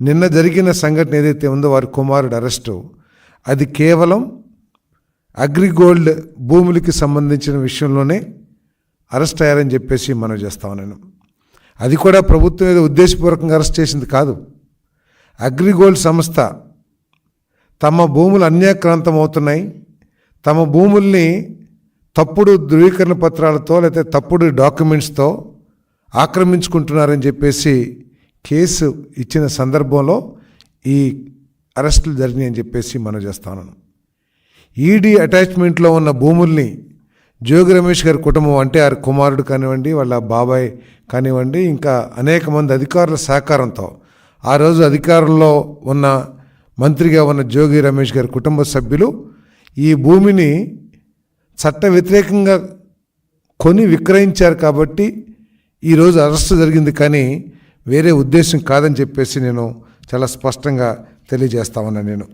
నిన్న జరిగిన సంఘటన ఏదైతే ఉందో వారి కుమారుడు అరెస్టు అది కేవలం అగ్రిగోల్డ్ భూములకి సంబంధించిన విషయంలోనే అరెస్ట్ అయ్యారని చెప్పేసి మనం చేస్తాం నేను అది కూడా ప్రభుత్వం ఏదో ఉద్దేశపూర్వకంగా అరెస్ట్ చేసింది కాదు. అగ్రిగోల్డ్ సంస్థ తమ భూములు అన్యాక్రాంతం అవుతున్నాయి. తమ భూముల్ని తప్పుడు ధృవీకరణ పత్రాలతో లేకపోతే తప్పుడు డాక్యుమెంట్స్తో ఆక్రమించుకుంటున్నారని చెప్పేసి కేసు ఇచ్చిన సందర్భంలో ఈ అరెస్టులు జరిగినాయని చెప్పేసి మనం చేస్తాను ఈడీ అటాచ్మెంట్లో ఉన్న భూముల్ని జోగి రమేష్ గారి కుటుంబం అంటే వారి కుమారుడు కానివ్వండి వాళ్ళ బాబాయ్ కానివ్వండి ఇంకా అనేక మంది అధికారుల సహకారంతో ఆ రోజు అధికారంలో ఉన్న మంత్రిగా ఉన్న జోగి రమేష్ గారి కుటుంబ సభ్యులు ఈ భూమిని చట్ట వ్యతిరేకంగా కొని విక్రయించారు కాబట్టి ఈరోజు అరెస్టు జరిగింది. కానీ వేరే ఉద్దేశం కాదని చెప్పేసి నేను చాలా స్పష్టంగా తెలియజేస్తా ఉన్నాను నేను.